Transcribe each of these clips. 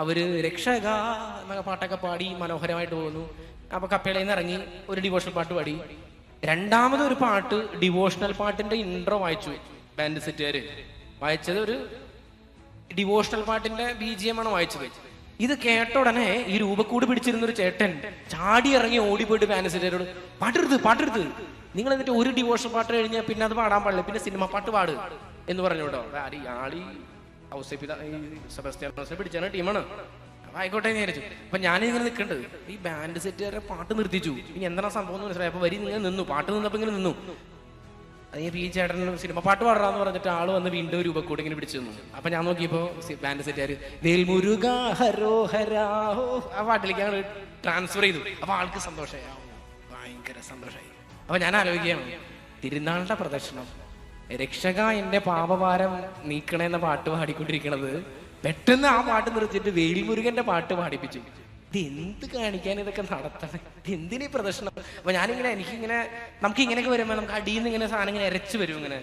അവർ രക്ഷക എന്നൊക്കെ പാട്ടൊക്കെ പാടി മനോഹരമായിട്ട് പോകുന്നു. അപ്പൊ കപ്പേളയിൽ നിന്ന് ഇറങ്ങി ഒരു ഡിവോഷണൽ പാട്ട് പാടി. രണ്ടാമത് ഒരു പാട്ട് ഡിവോഷണൽ പാട്ടിന്റെ ഇൻട്രോ വായിച്ചു ബാൻഡ് സെറ്റുകാര് വായിച്ചത് ഒരു ഡിവോഷണൽ പാട്ടിന്റെ ബി ജി എം ആണ് വായിച്ചത്. ഇത് കേട്ട ഉടനെ ഈ രൂപക്കൂട് പിടിച്ചിരുന്ന ഒരു ചേട്ടൻ ചാടി ഇറങ്ങി ഓടിപ്പോയിട്ട് ബാൻഡ് സെറ്റുകാരോട് പാട്ടെടുത്ത് പാട്ടെടുത്ത് നിങ്ങൾ എന്നിട്ട് ഒരു ഡിവോഷണൽ പാട്ട് കഴിഞ്ഞാൽ പിന്നെ അത് പാടാൻ പാടില്ല. പിന്നെ സിനിമ പാട്ട് പാട്. എന്ന് പറഞ്ഞു കേട്ടോ. ആളി ഔസേപ്പിത ഈ പിടിച്ചാണ് ടീമാണ്. ആയിക്കോട്ടെ എന്ന് വിചാരിച്ചു. അപ്പൊ ഞാനിങ്ങനെ നിൽക്കുന്നുണ്ട് ഈ ബാൻഡ് സെറ്റുകാരെ പാട്ട് നിർത്തിച്ചു. ഇനി എന്താണ് സംഭവം എന്ന് മനസ്സിലായി. അപ്പൊ വരി നിങ്ങൾ നിന്നു. പാട്ട് നിന്നപ്പോ ഇങ്ങനെ നിന്നു. അതെ ഈ ചേട്ടൻ സിനിമ പാട്ട് പാടാന്ന് പറഞ്ഞിട്ട് ആൾ വന്ന് വീണ്ടും രൂപക്കൂടെ ഇങ്ങനെ പിടിച്ചു നിന്നു. അപ്പൊ ഞാൻ നോക്കിയപ്പോ ബാൻഡ് ഹരാ ആ പാട്ടിലേക്ക് ഞങ്ങൾ ട്രാൻസ്ഫർ ചെയ്തു. അപ്പൊ ആൾക്ക് സന്തോഷമായി. ഭയങ്കര സന്തോഷമായി. അപ്പൊ ഞാൻ ആലോചിക്കുകയാണ് തിരുനാളിന്റെ പ്രദർശനം രക്ഷക എന്റെ പാപഭാരം നീക്കണേ എന്ന പാട്ട് പാടിക്കൊണ്ടിരിക്കണത് പെട്ടെന്ന് ആ പാട്ട് നിർത്തിയിട്ട് വേൽമുരുകന്റെ പാട്ട് പാടിപ്പിച്ചു. ഇത് എന്ത് കാണിക്കാൻ ഇതൊക്കെ നടത്തണേ? ഇത് എന്തിനീ പ്രദർശനം? അപ്പൊ ഞാനിങ്ങനെ എനിക്കിങ്ങനെ നമുക്ക് ഇങ്ങനെയൊക്കെ വരുമ്പോ നമുക്ക് അടിയിൽ നിന്ന് ഇങ്ങനെ സാധനം ഇങ്ങനെ ഇരച്ചു വരും ഇങ്ങനെ.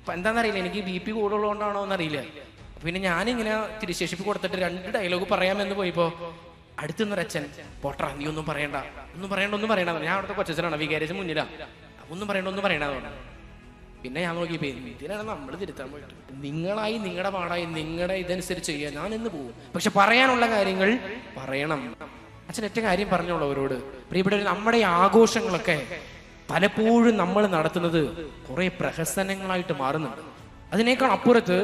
അപ്പൊ എന്താണെന്നറിയില്ല എനിക്ക് ബി പി കൂടുതലുള്ളതുകൊണ്ടാണോ എന്നറിയില്ല. പിന്നെ ഞാനിങ്ങനെ തിരിശേഷിപ്പ് കൊടുത്തിട്ട് രണ്ട് ഡയലോഗ് പറയാമെന്ന് പോയിപ്പോ അടുത്തുനിന്നൊരച്ഛൻ പോട്ടറ നീ ഒന്നും പറയണ്ട. ഒന്നും പറയണ്ട ഒന്നും പറയണ്ട. ഞാൻ അവിടുത്തെ കൊച്ചനാണ് വികാരിച്ച് മുന്നിലാ. ഒന്നും പറയണ്ട ഒന്നും പറയണ്ട പിന്നെ ഞാൻ നോക്കിയപ്പോ എന്തിനാണ് നമ്മൾ തിരുത്താൻ പോയിട്ട്? നിങ്ങളായി നിങ്ങളുടെ പാടായി നിങ്ങളുടെ ഇതനുസരിച്ച് ചെയ്യാൻ ഞാൻ ഇന്ന് പോകും. പക്ഷെ പറയാനുള്ള കാര്യങ്ങൾ പറയണം. അച്ഛൻ ഏറ്റവും കാര്യം പറഞ്ഞോളൂ അവരോട്. പ്രിയപ്പെട്ടവർ നമ്മുടെ ആഘോഷങ്ങളൊക്കെ പലപ്പോഴും നമ്മൾ നടത്തുന്നത് കുറെ പ്രഹസനങ്ങളായിട്ട് മാറുന്നുണ്ട്. അതിനേക്കാൾ അപ്പുറത്ത്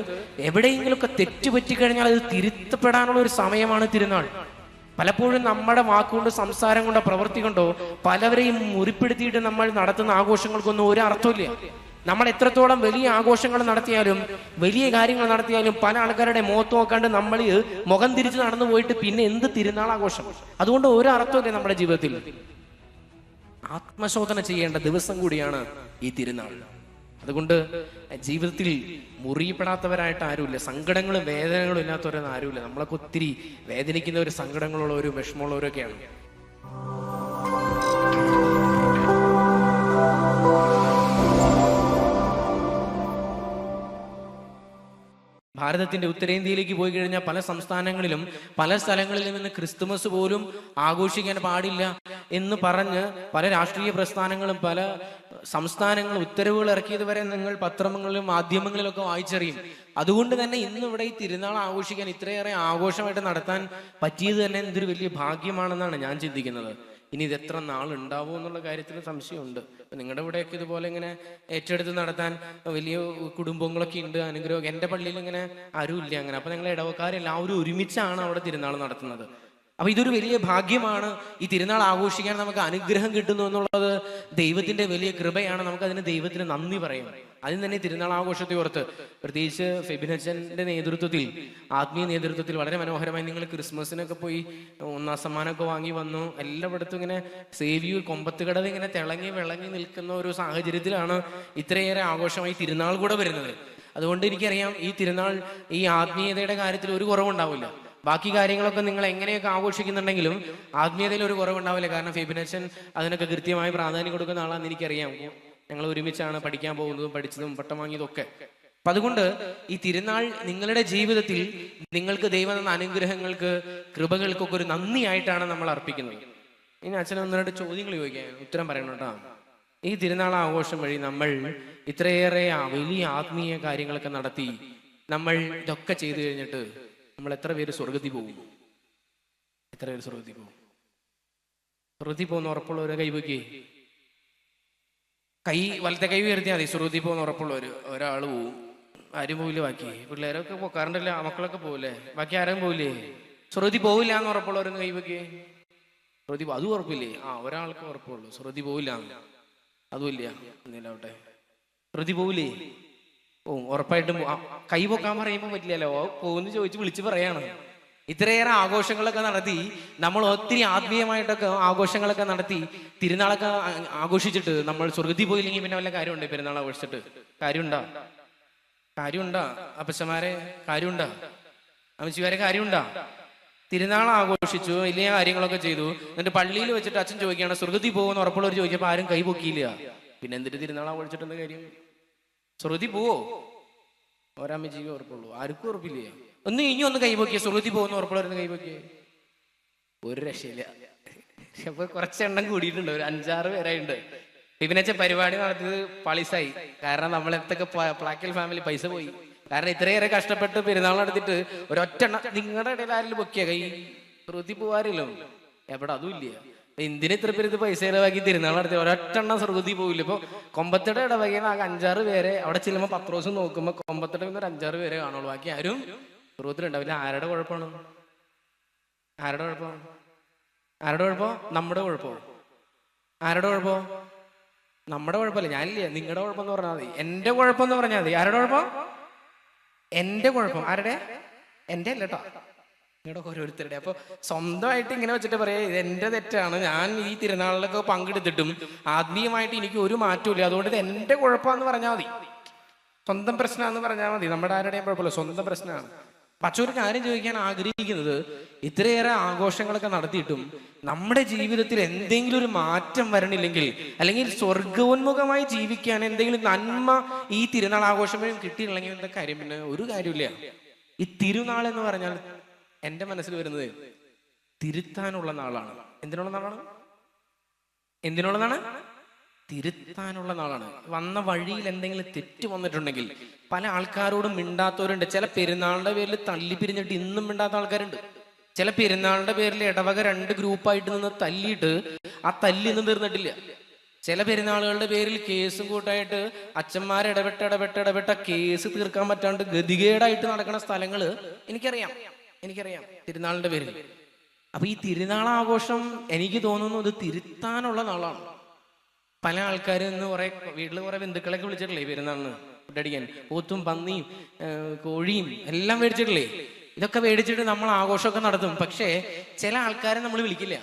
എവിടെയെങ്കിലുമൊക്കെ തെറ്റ് പറ്റിക്കഴിഞ്ഞാൽ അത് തിരുത്തപ്പെടാനുള്ള ഒരു സമയമാണ് തിരുനാൾ. പലപ്പോഴും നമ്മുടെ വാക്കുകൊണ്ടോ സംസാരം കൊണ്ടോ പ്രവൃത്തി കൊണ്ടോ പലവരെയും മുറിപ്പെടുത്തിയിട്ട് നമ്മൾ നടത്തുന്ന ആഘോഷങ്ങൾക്കൊന്നും ഒരു അർത്ഥമില്ല നമ്മൾ എത്രത്തോളം വലിയ ആഘോഷങ്ങൾ നടത്തിയാലും വലിയ കാര്യങ്ങൾ നടത്തിയാലും പല ആൾക്കാരുടെ മുഖത്ത് നോക്കാണ്ട് നമ്മൾ മുഖം തിരിച്ച് നടന്നു പോയിട്ട് പിന്നെ എന്ത് തിരുനാൾ ആഘോഷം അതുകൊണ്ട് ഒരു അർത്ഥമില്ല നമ്മുടെ ജീവിതത്തിൽ. ആത്മശോധന ചെയ്യേണ്ട ദിവസം കൂടിയാണ് ഈ തിരുനാൾ. അതുകൊണ്ട് ജീവിതത്തിൽ മുറിയപ്പെടാത്തവരായിട്ട് ആരുമില്ല. സങ്കടങ്ങളും വേദനകളും ഇല്ലാത്തവരൊന്നും ആരുമില്ല. നമ്മളൊക്കെ ഒത്തിരി വേദനിക്കുന്നവർ സങ്കടങ്ങളുള്ളവരും വിഷമമുള്ളവരൊക്കെയാണ്. ഭാരതത്തിന്റെ ഉത്തരേന്ത്യയിലേക്ക് പോയി കഴിഞ്ഞാൽ പല സംസ്ഥാനങ്ങളിലും പല സ്ഥലങ്ങളിലും നിന്ന് ക്രിസ്തുമസ് പോലും ആഘോഷിക്കാൻ പാടില്ല എന്ന് പറഞ്ഞ് പല രാഷ്ട്രീയ പ്രസ്ഥാനങ്ങളും പല സംസ്ഥാനങ്ങൾ ഉത്തരവുകൾ ഇറക്കിയത് വരെ നിങ്ങൾ പത്രങ്ങളിലും മാധ്യമങ്ങളിലൊക്കെ വായിച്ചറിയും. അതുകൊണ്ട് തന്നെ ഇന്ന് ഇവിടെ ഈ തിരുനാൾ ആഘോഷിക്കാൻ ഇത്രയേറെ ആഘോഷമായിട്ട് നടത്താൻ പറ്റിയത് തന്നെ എന്തൊരു വലിയ ഭാഗ്യമാണെന്നാണ് ഞാൻ ചിന്തിക്കുന്നത്. ഇനി ഇത് എത്ര നാൾ ഉണ്ടാവും എന്നുള്ള കാര്യത്തിൽ സംശയമുണ്ട്. നിങ്ങളുടെ ഇവിടെയൊക്കെ ഇതുപോലെ ഇങ്ങനെ ഏറ്റെടുത്ത് നടത്താൻ വലിയ കുടുംബങ്ങളൊക്കെ ഉണ്ട് അനുഗ്രഹം എന്റെ പള്ളിയിൽ ഇങ്ങനെ ആരും ഇല്ല അങ്ങനെ. അപ്പൊ ഞങ്ങൾ ഇടവക്കാരെല്ലാവരും ഒരുമിച്ചാണ് അവിടെ തിരുനാൾ നടത്തുന്നത്. അപ്പൊ ഇതൊരു വലിയ ഭാഗ്യമാണ്. ഈ തിരുനാൾ ആഘോഷിക്കാൻ നമുക്ക് അനുഗ്രഹം കിട്ടുന്നു എന്നുള്ളത് ദൈവത്തിന്റെ വലിയ കൃപയാണ്. നമുക്ക് അതിന് ദൈവത്തിന് നന്ദി പറയാം. അതിന് തന്നെ തിരുനാൾ ആഘോഷത്തെ ഓർത്ത് പ്രത്യേകിച്ച് ഫെബിനച്ചന്റെ നേതൃത്വത്തിൽ ആത്മീയ നേതൃത്വത്തിൽ വളരെ മനോഹരമായി നിങ്ങൾ ക്രിസ്മസിനൊക്കെ പോയി ഒന്നാം സമ്മാനമൊക്കെ വാങ്ങി വന്നു. എല്ലായിടത്തും ഇങ്ങനെ സേവിയു കൊമ്പത്തുകടവ് ഇങ്ങനെ തിളങ്ങി വിളങ്ങി നിൽക്കുന്ന ഒരു സാഹചര്യത്തിലാണ് ഇത്രയേറെ ആഘോഷമായി തിരുനാൾ കൂടെ വരുന്നത്. അതുകൊണ്ട് എനിക്കറിയാം ഈ തിരുനാൾ ഈ ആത്മീയതയുടെ കാര്യത്തിൽ ഒരു കുറവുണ്ടാവില്ല. ബാക്കി കാര്യങ്ങളൊക്കെ നിങ്ങൾ എങ്ങനെയൊക്കെ ആഘോഷിക്കുന്നുണ്ടെങ്കിലും ആത്മീയതയിൽ ഒരു കുറവുണ്ടാവില്ല. കാരണം ഫെബിനച്ചൻ അതിനൊക്കെ കൃത്യമായി പ്രാധാന്യം കൊടുക്കുന്ന ആളാണെന്ന് എനിക്കറിയാം. ഞങ്ങൾ ഒരുമിച്ചാണ് പഠിക്കാൻ പോകുന്നതും പഠിച്ചതും പട്ടം വാങ്ങിയതും ഒക്കെ അപ്പൊ അതുകൊണ്ട് ഈ തിരുനാൾ നിങ്ങളുടെ ജീവിതത്തിൽ നിങ്ങൾക്ക് ദൈവം തന്ന അനുഗ്രഹങ്ങൾക്ക് കൃപകൾക്കൊക്കെ ഒരു നന്ദിയായിട്ടാണ് നമ്മൾ അർപ്പിക്കുന്നത്. ഇനി അച്ഛൻ ഒന്ന് ചോദ്യങ്ങൾ ചോദിക്കാൻ ഉത്തരം പറയണം ഈ തിരുനാൾ ആഘോഷം വഴി നമ്മൾ ഇത്രയേറെ വലിയ ആത്മീയ കാര്യങ്ങളൊക്കെ നടത്തി നമ്മൾ ഇതൊക്കെ ചെയ്തു കഴിഞ്ഞിട്ട് നമ്മൾ എത്ര പേര് സ്വർഗത്തിൽ പോകും? എത്ര പേര് സ്വർഗത്തിൽ പോകും? സ്വർഗത്തിൽ പോകുന്ന ഉറപ്പുള്ളവരെ കൈവയ്ക്കേ കൈ വലത്തെ കൈ ഉയർത്തിയാൽ മതി. സ്വർഗത്തിൽ പോകുന്ന ഉറപ്പുള്ളവര്. ഒരാൾ പോവും. ആരും പോവില്ല ബാക്കി. പിള്ളേരൊക്കെ പോക്കാറുണ്ടല്ല മക്കളൊക്കെ പോവില്ലേ? ബാക്കി ആരും പോവില്ലേ? സ്വർഗത്തിൽ പോവില്ല എന്ന് ഉറപ്പുള്ളവരൊന്ന് കൈവയ്ക്കേ സ്വർഗത്തിൽ അതും ഉറപ്പില്ലേ? ആ ഒരാൾക്ക് ഉറപ്പുള്ളൂ. സ്വർഗത്തിൽ പോവില്ല. അതുമില്ല എന്നില്ലാവട്ടെ ശ്രുതി പോവില്ലേ? ഓ ഉറപ്പായിട്ടും പോ- കൈ പൊക്കാൻ പറയുമ്പോൾ പറ്റില്ലല്ലോ. പോകുന്നു ചോദിച്ച് വിളിച്ച് പറയാണ്. ഇത്രയേറെ ആഘോഷങ്ങളൊക്കെ നടത്തി നമ്മൾ ഒത്തിരി ആത്മീയമായിട്ടൊക്കെ ആഘോഷങ്ങളൊക്കെ നടത്തി തിരുനാളൊക്കെ ആഘോഷിച്ചിട്ട് നമ്മൾ സ്വർഗത്തിൽ പോയില്ലെങ്കിൽ പിന്നെ വല്ല കാര്യമുണ്ട് പെരുന്നാൾ ആഘോഷിച്ചിട്ട്? കാര്യമുണ്ടോ? കാര്യമുണ്ടോ? അപ്പച്ചമാരെ കാര്യമുണ്ടോ? അമ്മച്ചിമാരെ കാര്യമുണ്ടോ? തിരുനാൾ ആഘോഷിച്ചു വലിയ കാര്യങ്ങളൊക്കെ ചെയ്തു. എന്നിട്ട് പള്ളിയിൽ വെച്ചിട്ട് അച്ഛൻ ചോദിക്കുകയാണ് സ്വർഗത്തിൽ പോകുമെന്ന് ഉറപ്പുള്ളവർ ചോദിച്ചപ്പോൾ ആരും കൈ പൊക്കിയില്ല. പിന്നെ എന്തിട്ട് തിരുനാൾ ആഘോഷിച്ചിട്ട് എന്താ കാര്യം? സ്വർഗത്തിൽ പോവോ? ജീവി ഉറപ്പുള്ളൂ. ആർക്കും ഉറപ്പില്ലേ. ഒന്ന് ഇനി ഒന്ന് കൈപോക്കിയ ശ്രുതി പോകുന്ന ഉറപ്പുള്ളവരുന്ന് കൈപോക്കിയേ ഒരു രക്ഷയില്ല. അപ്പൊ കുറച്ചെണ്ണം കൂടിയിട്ടുണ്ട്. ഒരു അഞ്ചാറ് പേരായിട്ടുണ്ട്. ഇവനച്ച പരിപാടി നടത്തിയത് പളിസായി. കാരണം നമ്മളെത്തൊക്കെ പ്ലാക്കൽ ഫാമിലി പൈസ പോയി. കാരണം ഇത്രയേറെ കഷ്ടപ്പെട്ട് പെരുന്നാൾ നടത്തിയിട്ട് ഒരൊറ്റ നിങ്ങളുടെ ഇടയിൽ ആരെങ്കിലും പൊക്കിയ കൈ? ശ്രുതി പോവാറില്ലോ. എവിടെ? അതും ഇല്ല. എന്തിന് ഇത്ര പേര് ഇത് പൈസ ചിലവാക്കി തിരുന്നാൾ നടത്തി ഒരൊറ്റെണ്ണം സ്വർഗതി പോവില്ല. ഇപ്പൊ കൊമ്പത്തട ഇടവകയിൽ ആകെ അഞ്ചാറ് പേരെ അവിടെ ചെല്ലുമ്പോൾ പത്ത് ദിവസം നോക്കുമ്പോൾ കൊമ്പത്തട ഒരു അഞ്ചാറ് പേരെ കാണുള്ളൂ. ബാക്കി ആരും സ്വർഗത്തിലുണ്ടാവില്ല ആരുടെ കുഴപ്പമാണ്? ആരുടെ കുഴപ്പം? ആരുടെ കുഴപ്പം? നമ്മുടെ കുഴപ്പോ. ആരുടെ കുഴപ്പം? നമ്മുടെ കുഴപ്പമില്ല. ഞാനില്ല നിങ്ങളുടെ കുഴപ്പം എന്ന് പറഞ്ഞാൽ മതി. എന്റെ കുഴപ്പം എന്ന് പറഞ്ഞാൽ മതി. ആരുടെ കുഴപ്പം? എന്റെ കുഴപ്പം. ആരുടെ? എന്റെ അല്ല കേട്ടോ. നിങ്ങളുടെ ഓരോരുത്തരുടെ. അപ്പൊ സ്വന്തമായിട്ട് ഇങ്ങനെ വെച്ചിട്ട് പറയാം ഇത് എന്റെ തെറ്റാണ്. ഞാൻ ഈ തിരുനാളിലൊക്കെ പങ്കെടുത്തിട്ടും ആത്മീയമായിട്ട് എനിക്ക് ഒരു മാറ്റമില്ല അതുകൊണ്ട് ഇത് എന്റെ കുഴപ്പമാന്ന് പറഞ്ഞാൽ മതി. സ്വന്തം പ്രശ്നമാണെന്ന് പറഞ്ഞാൽ മതി. നമ്മുടെ ആരുടെയും കുഴപ്പമില്ല. സ്വന്തം പ്രശ്നമാണ്. പക്ഷെ ഒരു കാര്യം ചോദിക്കാൻ ആഗ്രഹിക്കുന്നത് ഇത്രയേറെ ആഘോഷങ്ങളൊക്കെ നടത്തിയിട്ടും നമ്മുടെ ജീവിതത്തിൽ എന്തെങ്കിലും ഒരു മാറ്റം വരണില്ലെങ്കിൽ അല്ലെങ്കിൽ സ്വർഗോന്മുഖമായി ജീവിക്കാൻ എന്തെങ്കിലും നന്മ ഈ തിരുനാൾ ആഘോഷം കിട്ടിയില്ലെങ്കിൽ എന്താ കാര്യം? പിന്നെ ഒരു കാര്യമില്ല ഈ തിരുനാൾ എന്ന് പറഞ്ഞാൽ എന്റെ മനസ്സിൽ വരുന്നത് തിരുത്താനുള്ള നാളാണ്. എന്തിനുള്ള നാളാണ്? എന്തിനുള്ളതാണ് തിരുത്താനുള്ള നാളാണ്. വന്ന വഴിയിൽ എന്തെങ്കിലും തെറ്റ് വന്നിട്ടുണ്ടെങ്കിൽ പല ആൾക്കാരോടും മിണ്ടാത്തവരുണ്ട്. ചില പെരുന്നാളിന്റെ പേരിൽ തല്ലി പിരിഞ്ഞിട്ട് ഇന്നും മിണ്ടാത്ത ആൾക്കാരുണ്ട്. ചില പെരുന്നാളിന്റെ പേരിൽ ഇടവക രണ്ട് ഗ്രൂപ്പായിട്ട് നിന്ന് തല്ലിയിട്ട് ആ തല്ലി ഇന്നും തീർന്നിട്ടില്ല. ചില പെരുന്നാളുകളുടെ പേരിൽ കേസും കൂട്ടായിട്ട് അച്ഛന്മാരെ ഇടപെട്ട് ഇടപെട്ട് ഇടപെട്ട കേസ് തീർക്കാൻ പറ്റാണ്ട് ഗതികേടായിട്ട് നടക്കുന്ന സ്ഥലങ്ങൾ എനിക്കറിയാം. എനിക്കറിയാം. തിരുനാളിന്റെ പേരിൽ. അപ്പൊ ഈ തിരുനാൾ ആഘോഷം എനിക്ക് തോന്നുന്നു ഇത് തിരുത്താനുള്ള നാളാണ്. പല ആൾക്കാരും ഇന്ന് കുറെ വീട്ടിൽ കുറെ ബന്ധുക്കളൊക്കെ വിളിച്ചിട്ടില്ലേ പെരുന്നാളിന്? ഫുഡടിക്കാൻ പോത്തും പന്നിയും കോഴിയും എല്ലാം മേടിച്ചിട്ടില്ലേ? ഇതൊക്കെ മേടിച്ചിട്ട് നമ്മൾ ആഘോഷമൊക്കെ നടത്തും. പക്ഷേ ചില ആൾക്കാരെ നമ്മൾ വിളിക്കില്ല.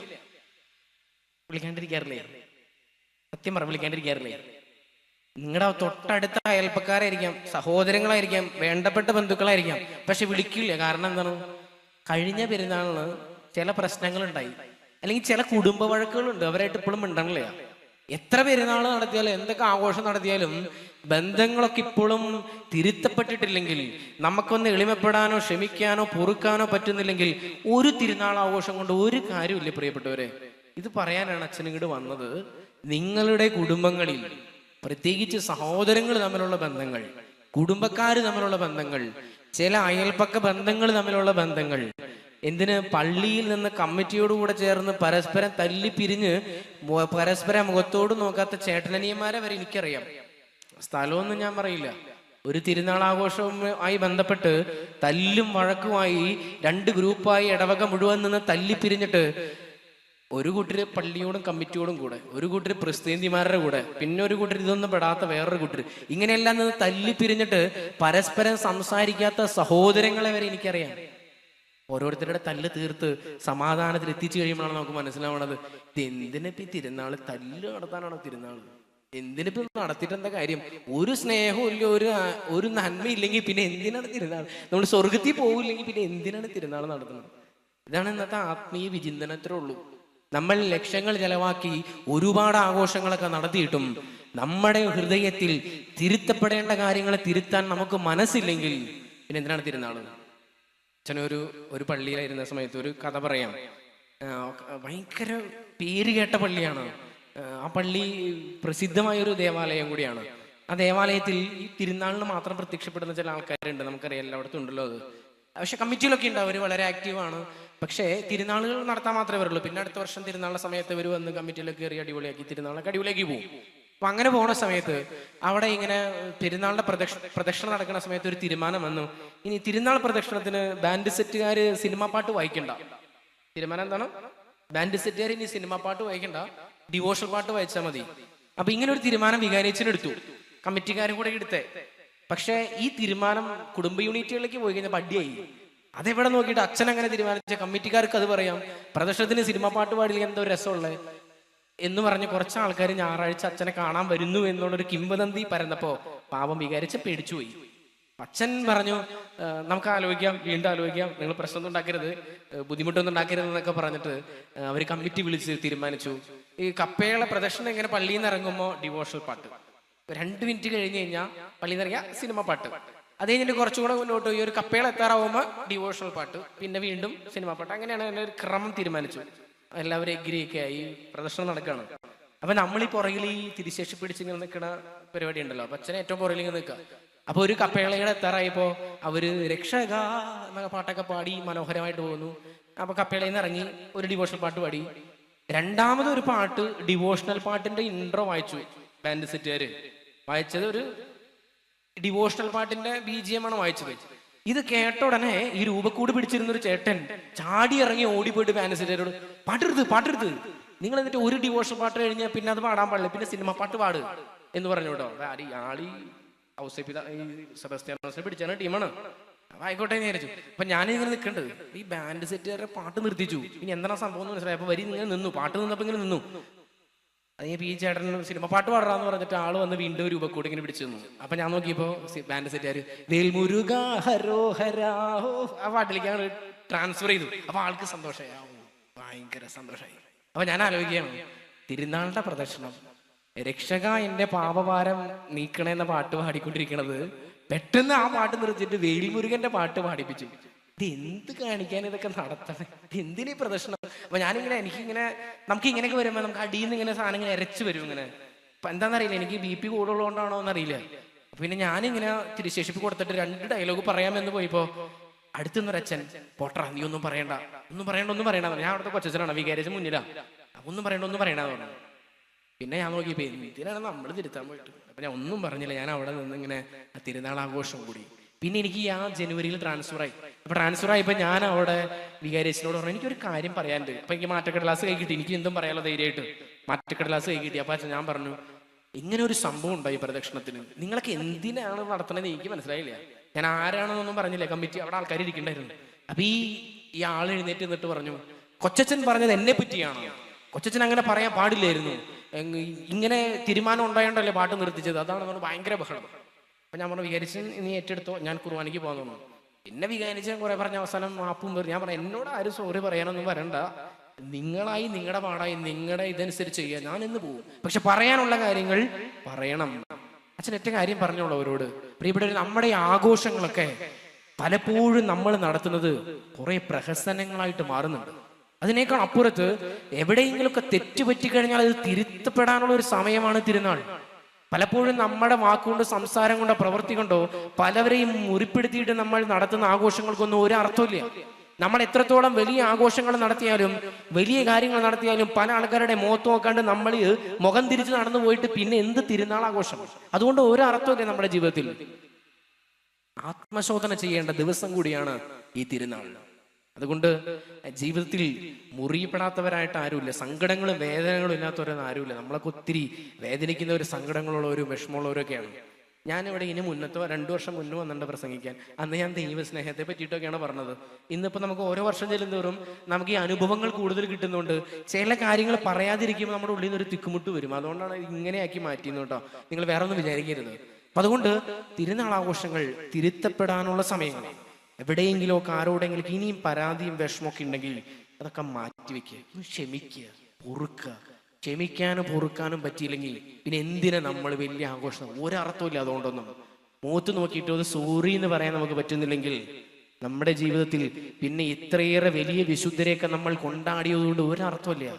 വിളിക്കാണ്ടിരിക്കാറില്ലേ? സത്യം പറ വിളിക്കാണ്ടിരിക്കാറില്ലേ? നിങ്ങളുടെ തൊട്ടടുത്ത അയൽപ്പക്കാരായിരിക്കാം സഹോദരങ്ങളായിരിക്കാം വേണ്ടപ്പെട്ട ബന്ധുക്കളായിരിക്കാം. പക്ഷെ വിളിക്കില്ല. കാരണം എന്താണ്? കഴിഞ്ഞ പെരുന്നാളിന് ചില പ്രശ്നങ്ങളുണ്ടായി. അല്ലെങ്കിൽ ചില കുടുംബ വഴക്കുകളുണ്ട്. അവരായിട്ട് ഇപ്പോഴും മിണ്ടണില്ല. എത്ര പെരുന്നാൾ നടത്തിയാലും എന്തൊക്കെ ആഘോഷം നടത്തിയാലും ബന്ധങ്ങളൊക്കെ ഇപ്പോഴും തിരുത്തപ്പെട്ടിട്ടില്ലെങ്കിൽ നമുക്കൊന്ന് എളിമപ്പെടാനോ ക്ഷമിക്കാനോ പൊറുക്കാനോ പറ്റുന്നില്ലെങ്കിൽ ഒരു തിരുനാൾ ആഘോഷം കൊണ്ട് ഒരു കാര്യമില്ല പ്രിയപ്പെട്ടവരെ. ഇത് പറയാനാണ് അച്ഛൻ ഇങ്ങോട്ട് വന്നത്. നിങ്ങളുടെ കുടുംബങ്ങളിൽ പ്രത്യേകിച്ച് സഹോദരങ്ങൾ തമ്മിലുള്ള ബന്ധങ്ങൾ കുടുംബക്കാർ തമ്മിലുള്ള ബന്ധങ്ങൾ ചില അയൽപ്പക്ക ബന്ധങ്ങൾ തമ്മിലുള്ള ബന്ധങ്ങൾ. എന്തിന് പള്ളിയിൽ നിന്ന് കമ്മിറ്റിയോട് കൂടെ ചേർന്ന് പരസ്പരം തല്ലി പിരിഞ്ഞ് പരസ്പരം മുഖത്തോട് നോക്കാത്ത ചേട്ടനനിയന്മാരെ വരെ എനിക്കറിയാം. സ്ഥലമൊന്നും ഞാൻ പറയില്ല. ഒരു തിരുനാൾ ആഘോഷവുമായി ബന്ധപ്പെട്ട് തല്ലും വഴക്കുമായി രണ്ട് ഗ്രൂപ്പായി ഇടവക മുഴുവൻ നിന്ന് തല്ലി പിരിഞ്ഞിട്ട് ഒരു കൂട്ടര് പള്ളിയോടും കമ്മിറ്റിയോടും കൂടെ ഒരു കൂട്ടര് പ്രസ്തീന്തിമാരുടെ കൂടെ പിന്നെ ഒരു കൂട്ടർ ഇതൊന്നും പെടാത്ത വേറൊരു കൂട്ടർ ഇങ്ങനെയെല്ലാം നിന്ന് തല്ലി പിരിഞ്ഞിട്ട് പരസ്പരം സംസാരിക്കാത്ത സഹോദരങ്ങളെ വരെ എനിക്കറിയാം. ഓരോരുത്തരുടെ തല്ല് തീർത്ത് സമാധാനത്തിൽ എത്തിച്ചു കഴിയുമ്പോഴാണ് നമുക്ക് മനസ്സിലാവണത് ഇത് എന്തിനിപ്പോ തല്ല് നടത്താനാണോ തിരുനാൾ? എന്തിനിപ്പോ നടത്തിയിട്ട് എന്താ കാര്യം? ഒരു സ്നേഹവും ഇല്ല ഒരു ഒരു നന്മയില്ലെങ്കിൽ പിന്നെ എന്തിനാണ് തിരുനാൾ നമ്മൾ സ്വർഗത്തിൽ പോകില്ലെങ്കിൽ പിന്നെ എന്തിനാണ് തിരുനാൾ നടത്തുന്നത്? ഇതാണ് ഇന്നത്തെ ആത്മീയ വിചിന്തനത്തിലേ ഉള്ളൂ നമ്മൾ ലക്ഷ്യങ്ങൾ ചെലവാക്കി ഒരുപാട് ആഘോഷങ്ങളൊക്കെ നടത്തിയിട്ടും നമ്മുടെ ഹൃദയത്തിൽ തിരുത്തപ്പെടേണ്ട കാര്യങ്ങളെ തിരുത്താൻ നമുക്ക് മനസ്സില്ലെങ്കിൽ പിന്നെ എന്തിനാണ് തിരുന്നാൾ? അച്ഛനൊരു ഒരു പള്ളിയിലായിരുന്ന സമയത്ത് ഒരു കഥ പറയാം. ഭയങ്കര പേര് കേട്ട പള്ളിയാണ്. ആ, ആ പള്ളി പ്രസിദ്ധമായ ഒരു ദേവാലയം കൂടിയാണ്. ആ ദേവാലയത്തിൽ ഈ തിരുനാളിന് മാത്രം പ്രത്യക്ഷപ്പെടുന്ന ചില ആൾക്കാരുണ്ട്. നമുക്കറിയാം എല്ലായിടത്തും ഉണ്ടല്ലോ അത്. പക്ഷെ കമ്മിറ്റിയിലൊക്കെ ഉണ്ട് അവർ വളരെ ആക്റ്റീവാണ് പക്ഷേ തിരുനാളുകൾ നടത്താൻ മാത്രമേ വരുള്ളൂ. പിന്നെ അടുത്ത വർഷം തിരുനാളിന്റെ സമയത്ത് ഇവർ വന്ന് കമ്മിറ്റിയിലൊക്കെ കയറി അടിപൊളിയാക്കി തിരുനാളൊക്കെ അടിപൊളിയാക്കി പോകും അപ്പൊ അങ്ങനെ പോണ സമയത്ത് അവിടെ ഇങ്ങനെ പെരുന്നാളിന്റെ പ്രദക്ഷ പ്രദക്ഷിണ നടക്കുന്ന സമയത്ത് ഒരു തീരുമാനം വന്നു. ഇനി തിരുനാൾ പ്രദക്ഷിണത്തിന് ബാൻഡ് സെറ്റുകാര് സിനിമാ പാട്ട് വായിക്കണ്ട. തീരുമാനം എന്താണ്? ബാൻഡ് സെറ്റുകാർ ഇനി സിനിമാ പാട്ട് വായിക്കണ്ട. ഡിവോഷണൽ പാട്ട് വായിച്ചാൽ മതി. അപ്പൊ ഇങ്ങനെ ഒരു തീരുമാനം വികാരിച്ചിനെടുത്തു കമ്മിറ്റിക്കാരും കൂടെ എടുത്തേ. പക്ഷേ ഈ തീരുമാനം കുടുംബ യൂണിറ്റുകളിലേക്ക് പോയി കഴിഞ്ഞാൽ അടിയായി അതെവിടെ നോക്കിയിട്ട് അച്ഛൻ അങ്ങനെ തീരുമാനിച്ച കമ്മിറ്റിക്കാർക്ക് അത് പറയാം. പ്രദർശനത്തിന് സിനിമ പാട്ട് പാടില്ല എന്തോ രസമുള്ളത് എന്ന് പറഞ്ഞ് കുറച്ച് ആൾക്കാർ ഞായറാഴ്ച അച്ഛനെ കാണാൻ വരുന്നു എന്നുള്ളൊരു കിംവദന്തി പരന്നപ്പോ പാപം വികാരിച്ച് പേടിച്ചുപോയി. അച്ഛൻ പറഞ്ഞു നമുക്ക് ആലോചിക്കാം വീണ്ടും ആലോചിക്കാം നിങ്ങൾ പ്രശ്നമൊന്നും ഉണ്ടാക്കരുത് ബുദ്ധിമുട്ടൊന്നും ഉണ്ടാക്കരുത് എന്നൊക്കെ പറഞ്ഞിട്ട് അവർ കമ്മിറ്റി വിളിച്ച് തീരുമാനിച്ചു. ഈ കപ്പേള പ്രദർശനം ഇങ്ങനെ പള്ളിയിൽ നിന്ന് ഇറങ്ങുമ്പോൾ ഡിവോഷണൽ പാട്ട്. രണ്ട് മിനിറ്റ് കഴിഞ്ഞ് കഴിഞ്ഞാൽ പള്ളിയിൽ നിന്ന് ഇറങ്ങിയ സിനിമ പാട്ട്. അത് കഴിഞ്ഞിട്ട് കുറച്ചുകൂടെ മുന്നോട്ട് പോയി. ഒരു കപ്പേൾ എത്താറാവുമ്പോൾ ഡിവോഷണൽ പാട്ട് പിന്നെ വീണ്ടും സിനിമ പാട്ട്. അങ്ങനെയാണ് എന്റെ ഒരു ക്രമം തീരുമാനിച്ചു. എല്ലാവരും എഗ്രി ഒക്കെ ആയി പ്രദർശനം നടക്കുകയാണ് അപ്പൊ നമ്മൾ ഈ പുറകിൽ ഈ തിരിശേഷി പിടിച്ചിങ്ങനെ നിൽക്കുന്ന പരിപാടി ഉണ്ടല്ലോ അപ്പൊ അച്ഛനെ ഏറ്റവും പുറകിൽ നിൽക്കുക അപ്പൊ ഒരു കപ്പേളയുടെ എത്താറായപ്പോ അവർ രക്ഷക എന്നൊക്കെ പാട്ടൊക്കെ പാടി മനോഹരമായിട്ട് പോകുന്നു. അപ്പൊ കപ്പേളയിൽ നിന്ന് ഇറങ്ങി ഒരു ഡിവോഷണൽ പാട്ട് പാടി. രണ്ടാമത് ഒരു പാട്ട് ഡിവോഷണൽ പാട്ടിന്റെ ഇൻട്രോ വായിച്ചു. ബാൻഡ് സെറ്റുകാര് വായിച്ചത് ഒരു ഡിവോഷണൽ പാട്ടിന്റെ ബി ജി എം ആണ് വായിച്ചത്. ഇത് കേട്ട ഉടനെ ഈ രൂപക്കൂട് പിടിച്ചിരുന്ന ഒരു ചേട്ടൻ ചാടി ഇറങ്ങി ഓടിപ്പോയിട്ട് പോയിട്ട് സെറ്റുകാരോട് പാട്ടെടുത്ത് പാട്ടെടുത്ത് നിങ്ങൾ എന്നിട്ട് ഒരു ഡിവോഷൻ പാട്ട് കഴിഞ്ഞാൽ പിന്നെ അത് പാടാൻ പാടില്ല പിന്നെ സിനിമ പാട്ട് പാട് എന്ന് പറഞ്ഞു കേട്ടോ. ആളി ഔസേപ്പിത ഈ പിടിച്ചാണ് ടീമാണ്. ആയിക്കോട്ടെ വിചാരിച്ചു. അപ്പൊ ഞാനിങ്ങനെ നിൽക്കണ്ട്. ഈ ബാൻഡ് സെറ്റുകാരെ പാട്ട് നിർത്തിച്ചു. ഇനി എന്താണ് സംഭവം എന്ന് മനസ്സിലായി. അപ്പൊ വരി ഇങ്ങനെ നിന്നു പാട്ട് നിന്നപ്പോ ഇങ്ങനെ നിന്നു. അത് ഈ ചേട്ടൻ സിനിമ പാട്ട് പാടാന്ന് പറഞ്ഞിട്ട് ആൾ വന്ന് വീണ്ടും രൂപക്കൂടെ ഇങ്ങനെ പിടിച്ചു തന്നു അപ്പൊ ഞാൻ നോക്കിയപ്പോ ബാൻഡ് സെറ്റുകാര് വേൽമുരുക ആ പാട്ടിലേക്ക് ട്രാൻസ്ഫർ ചെയ്തു. അപ്പൊ ആൾക്ക് സന്തോഷമായി ഭയങ്കര സന്തോഷമായി അപ്പൊ ഞാൻ ആലോചിക്കുകയാണ് തിരുനാളിന്റെ പ്രദർശനം രക്ഷക എന്റെ പാപഭാരം നീക്കണേന്ന പാട്ട് പാടിക്കൊണ്ടിരിക്കണത് പെട്ടെന്ന് ആ പാട്ട് നിർത്തിയിട്ട് വേലിമുരുകന്റെ പാട്ട് പാടിപ്പിച്ചു. എന്ത് കാണിക്കാൻ ഇതൊക്കെ നടത്തണേ? ഇത് എന്തിനീ പ്രദർശനം? അപ്പൊ ഞാനിങ്ങനെ എനിക്കിങ്ങനെ നമുക്ക് ഇങ്ങനെയൊക്കെ വരുമ്പോ നമുക്ക് അടിയിൽ നിന്ന് ഇങ്ങനെ സാധനം ഇങ്ങനെ ഇരച്ചു വരും ഇങ്ങനെ. അപ്പൊ എന്താണെന്നറിയില്ല എനിക്ക് ബി പി കൂടുതലുള്ളതുകൊണ്ടാണോ എന്നറിയില്ല. പിന്നെ ഞാനിങ്ങനെ തിരിശേഷിപ്പ് കൊടുത്തിട്ട് രണ്ട് ഡയലോഗ് പറയാമെന്ന് പോയിപ്പോ അടുത്തുനിന്നൊരു അച്ഛൻ പോട്ടറ നീ ഒന്നും പറയണ്ട. ഒന്നും പറയണ്ട ഒന്നും പറയണ്ട ഞാൻ അവിടുത്തെ കൊച്ചച്ഛനാണ് വികാരിച്ച് മുന്നിലാ. ഒന്നും പറയണ്ട ഒന്നും പറയണ പറഞ്ഞു. പിന്നെ ഞാൻ നോക്കിയപ്പോ എന്തിനാണ് നമ്മൾ തിരുത്താൻ പോയിട്ട്? അപ്പൊ ഞാൻ ഒന്നും പറഞ്ഞില്ല ഞാൻ അവിടെ നിന്ന് ഇങ്ങനെ തിരുനാൾ ആഘോഷം കൂടി. പിന്നെ എനിക്ക് ആ ജനുവരിയിൽ ട്രാൻസ്ഫർ ആയി. അപ്പൊ ട്രാൻസ്ഫർ ആയപ്പോ ഞാൻ അവിടെ വികാരിച്ചിനോട് പറഞ്ഞു എനിക്കൊരു കാര്യം പറയാനുണ്ട്. അപ്പൊ എനിക്ക് മാറ്റക്കടലാസ് കൈ കിട്ടി. എനിക്ക് എന്തും പറയാനുള്ള ധൈര്യമായിട്ട്. മാറ്റക്കടലാസ് കൈ കിട്ടി. അപ്പൊ ഞാൻ പറഞ്ഞു ഇങ്ങനെ ഒരു സംഭവം ഉണ്ടായി പ്രദക്ഷിണത്തിന്? നിങ്ങളൊക്കെ എന്തിനാണ് നടത്തണത് എനിക്ക് മനസ്സിലായില്ല. ഞാൻ ആരാണെന്നൊന്നും പറഞ്ഞില്ല. കമ്മിറ്റി അവിടെ ആൾക്കാർ ഇരിക്കണ്ടായിരുന്നു. അപ്പൊ ഈ ഈ ആൾ എഴുന്നേറ്റ് നിന്നിട്ട് പറഞ്ഞു കൊച്ചച്ചൻ പറഞ്ഞത് എന്നെ പറ്റിയാണ്. കൊച്ചച്ഛൻ അങ്ങനെ പറയാൻ പാടില്ലായിരുന്നു. ഇങ്ങനെ തീരുമാനം ഉണ്ടായോണ്ടല്ലേ പാട്ട് നിർത്തിച്ചത്? അതാണ് ഭയങ്കര ബഹളം. അപ്പൊ ഞാൻ പറഞ്ഞു വികാരിച്ച് നീ ഏറ്റെടുത്തോ ഞാൻ കുർബാനയ്ക്ക് പോകാൻ എന്നെ വികാരിച്ച് കുറേ പറഞ്ഞ അവസാനം മാപ്പും പറഞ്ഞു ഞാൻ പറഞ്ഞു എന്നോട് ആരും സോറി പറയാനൊന്നും വരണ്ട. നിങ്ങളായി നിങ്ങളുടെ പാടായി നിങ്ങളുടെ ഇതനുസരിച്ച് ചെയ്യുക ഞാൻ ഇന്ന് പോകും പക്ഷെ പറയാനുള്ള കാര്യങ്ങൾ പറയണം. അച്ഛൻ ഏറ്റവും കാര്യം പറഞ്ഞോളൂ അവരോട്. പ്രിയപ്പെട്ടവർ നമ്മുടെ ആഘോഷങ്ങളൊക്കെ പലപ്പോഴും നമ്മൾ നടത്തുന്നത് കുറെ പ്രഹസനങ്ങളായിട്ട് മാറുന്നുണ്ട്. അതിനേക്കാൾ അപ്പുറത്ത് എവിടെയെങ്കിലുമൊക്കെ തെറ്റുപറ്റി കഴിഞ്ഞാൽ അത് തിരുത്തപ്പെടാനുള്ള ഒരു സമയമാണ് തിരുനാൾ. പലപ്പോഴും നമ്മുടെ വാക്കുകൊണ്ട് സംസാരം കൊണ്ടോ പ്രവൃത്തി കൊണ്ടോ പലവരെയും മുറിപ്പെടുത്തിയിട്ട് നമ്മൾ നടത്തുന്ന ആഘോഷങ്ങൾക്കൊന്നും ഒരു അർത്ഥമില്ല നമ്മൾ എത്രത്തോളം വലിയ ആഘോഷങ്ങൾ നടത്തിയാലും വലിയ കാര്യങ്ങൾ നടത്തിയാലും പല ആൾക്കാരുടെ മുഖത്ത് നോക്കാണ്ട് നമ്മൾ മുഖം തിരിച്ച് നടന്നു പോയിട്ട് പിന്നെ എന്ത് തിരുനാൾ ആഘോഷം? അതുകൊണ്ട് ഒരു അർത്ഥമില്ല നമ്മുടെ ജീവിതത്തിൽ. ആത്മശോധന ചെയ്യേണ്ട ദിവസം കൂടിയാണ് ഈ തിരുനാൾ. അതുകൊണ്ട് ജീവിതത്തിൽ മുറിയപ്പെടാത്തവരായിട്ട് ആരുമില്ല. സങ്കടങ്ങളും വേദനകളും ഇല്ലാത്തവരൊന്നും ആരുമില്ല. നമ്മളൊക്കെ ഒത്തിരി വേദനിക്കുന്ന ഒരു സങ്കടങ്ങളുള്ളവരും വിഷമമുള്ളവരൊക്കെയാണ്. ഞാനിവിടെ ഇനി മുന്നത്തോ രണ്ടു വർഷം മുന്നേ വന്നിട്ടുണ്ട് പ്രസംഗിക്കാൻ. അന്ന് ഞാൻ ദൈവസ്നേഹത്തെ പറ്റിയിട്ടൊക്കെയാണ് പറഞ്ഞത്. ഇന്നിപ്പോ നമുക്ക് ഓരോ വർഷം ചെല്ലുന്നവരും നമുക്ക് ഈ അനുഭവങ്ങൾ കൂടുതൽ കിട്ടുന്നുണ്ട് ചില കാര്യങ്ങൾ പറയാതിരിക്കുമ്പോൾ നമ്മുടെ ഉള്ളിൽ നിന്ന് ഒരു തിക്കുമുട്ട് വരും. അതുകൊണ്ടാണ് ഇങ്ങനെയാക്കി മാറ്റിയെന്ന് കേട്ടോ. നിങ്ങൾ വേറെ ഒന്നും വിചാരിക്കരുത്. അപ്പം അതുകൊണ്ട് തിരുനാൾ ആഘോഷങ്ങൾ തിരുത്തപ്പെടാനുള്ള സമയങ്ങളാണ്. എവിടെയെങ്കിലും ഒക്കെ ആരോടെങ്കിലും ഇനിയും പരാതിയും വിഷമമൊക്കെ ഉണ്ടെങ്കിൽ അതൊക്കെ മാറ്റിവെക്കുക ക്ഷമിക്കുക പൊറുക്കുക ക്ഷമിക്കാനും പൊറുക്കാനും പറ്റിയില്ലെങ്കിൽ പിന്നെ എന്തിനാ നമ്മൾ വലിയ ആഘോഷം? ഒരർത്ഥമില്ല അതുകൊണ്ടൊന്നും. മൂത്ത് നോക്കിയിട്ട് ഒരു സോറി എന്ന് പറയാൻ നമുക്ക് പറ്റുന്നില്ലെങ്കിൽ നമ്മുടെ ജീവിതത്തിൽ പിന്നെ ഇത്രയേറെ വലിയ വിശുദ്ധരെയൊക്കെ നമ്മൾ കൊണ്ടാടിയതുകൊണ്ട് ഒരർത്ഥമില്ല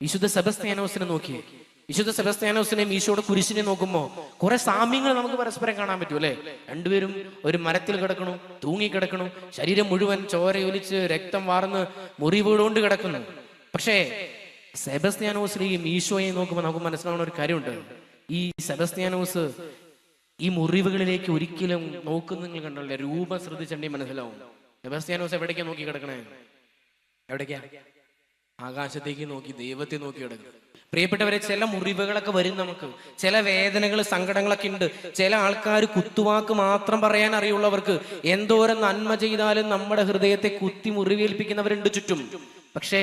വിശുദ്ധ സെബസ്ത്യാനോസിനെ നോക്കിയേ വിശുദ്ധ സെബസ്ത്യാനോസിനെയും ഈശോയുടെ കുരിശിനെ നോക്കുമ്പോൾ കുറെ സാമ്യങ്ങൾ നമുക്ക് പരസ്പരം കാണാൻ പറ്റും അല്ലേ? രണ്ടുപേരും ഒരു മരത്തിൽ കിടക്കണു തൂങ്ങിക്കിടക്കണു ശരീരം മുഴുവൻ ചോരയൊലിച്ച് രക്തം വാർന്ന് മുറിവുകൊണ്ട് കിടക്കുന്നു. പക്ഷേ സെബസ്ത്യാനോസിനെയും ഈശോയെയും നോക്കുമ്പോൾ നമുക്ക് മനസ്സിലാവുന്ന ഒരു കാര്യമുണ്ട്. ഈ സെബസ്ത്യാനോസ് ഈ മുറിവുകളിലേക്ക് ഒരിക്കലും നോക്കുന്ന കണ്ടല്ലേ? രൂപം ശ്രദ്ധിച്ചിട്ടുണ്ടെങ്കിൽ മനസ്സിലാവും. സെബസ്ത്യാനോസ് എവിടേക്കാ നോക്കി കിടക്കണേ? എവിടേക്കാ? ആകാശത്തേക്ക് നോക്കി ദൈവത്തെ നോക്കി കിടക്കണം. പ്രിയപ്പെട്ടവരെ ചില മുറിവുകളൊക്കെ വരും നമുക്ക്. ചില വേദനകൾ സങ്കടങ്ങളൊക്കെ ഉണ്ട്. ചില ആൾക്കാർ കുത്തുവാക്ക് മാത്രം പറയാൻ അറിയുള്ളവർക്ക് എന്തോരം നന്മ ചെയ്താലും നമ്മുടെ ഹൃദയത്തെ കുത്തി മുറിവേൽപ്പിക്കുന്നവരുണ്ട് ചുറ്റും. പക്ഷേ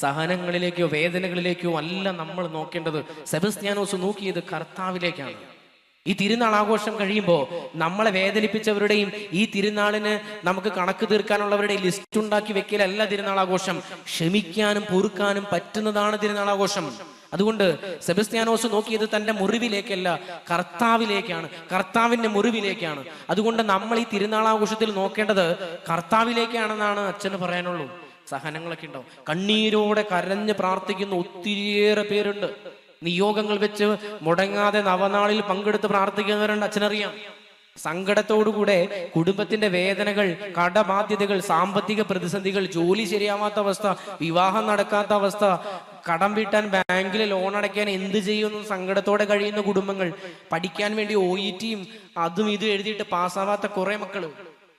സഹനങ്ങളിലേക്കോ വേദനകളിലേക്കോ അല്ല നമ്മൾ നോക്കേണ്ടത്. സെബസ്ത്യാനോസ് നോക്കിയത് കർത്താവിലേക്കാണ്. ഈ തിരുനാൾ ആഘോഷം കഴിയുമ്പോൾ നമ്മളെ വേദനിപ്പിച്ചവരുടെയും ഈ തിരുനാളിന് നമുക്ക് കണക്ക് തീർക്കാനുള്ളവരുടെ ലിസ്റ്റ് ഉണ്ടാക്കി വെക്കലല്ല തിരുനാൾ ആഘോഷം ക്ഷമിക്കാനും പൊറുക്കാനും പറ്റുന്നതാണ് തിരുനാൾ ആഘോഷം അതുകൊണ്ട് സെബസ്ത്യാനോസ് നോക്കിയത് തന്റെ മുറിവിലേക്കല്ല കർത്താവിലേക്കാണ്. കർത്താവിന്റെ മുറിവിലേക്കാണ്. അതുകൊണ്ട് നമ്മൾ ഈ തിരുനാളാഘോഷത്തിൽ നോക്കേണ്ടത് കർത്താവിലേക്കാണെന്നാണ് അച്ഛന് പറയാനുള്ളൂ. സഹനങ്ങളൊക്കെ ഉണ്ടാവും. കണ്ണീരോടെ കരഞ്ഞ് പ്രാർത്ഥിക്കുന്ന ഒത്തിരിയേറെ പേരുണ്ട്. നിയോഗങ്ങൾ വെച്ച് മുടങ്ങാതെ നവനാളിൽ പങ്കെടുത്ത് പ്രാർത്ഥിക്കുന്നവരുണ്ട് അച്ഛനറിയാം. സങ്കടത്തോടുകൂടെ കുടുംബത്തിന്റെ വേദനകൾ കടബാധ്യതകൾ സാമ്പത്തിക പ്രതിസന്ധികൾ ജോലി ശരിയാവാത്ത അവസ്ഥ വിവാഹം നടക്കാത്ത അവസ്ഥ കടം വീട്ടാൻ ബാങ്കിൽ ലോൺ അടയ്ക്കാൻ എന്ത് ചെയ്യുമെന്ന് സങ്കടത്തോടെ കഴിയുന്ന കുടുംബങ്ങൾ. പഠിക്കാൻ വേണ്ടി ഒ ഇ ടിയും അതും ഇതും എഴുതിയിട്ട് പാസ്സാവാത്ത കുറെ മക്കൾ.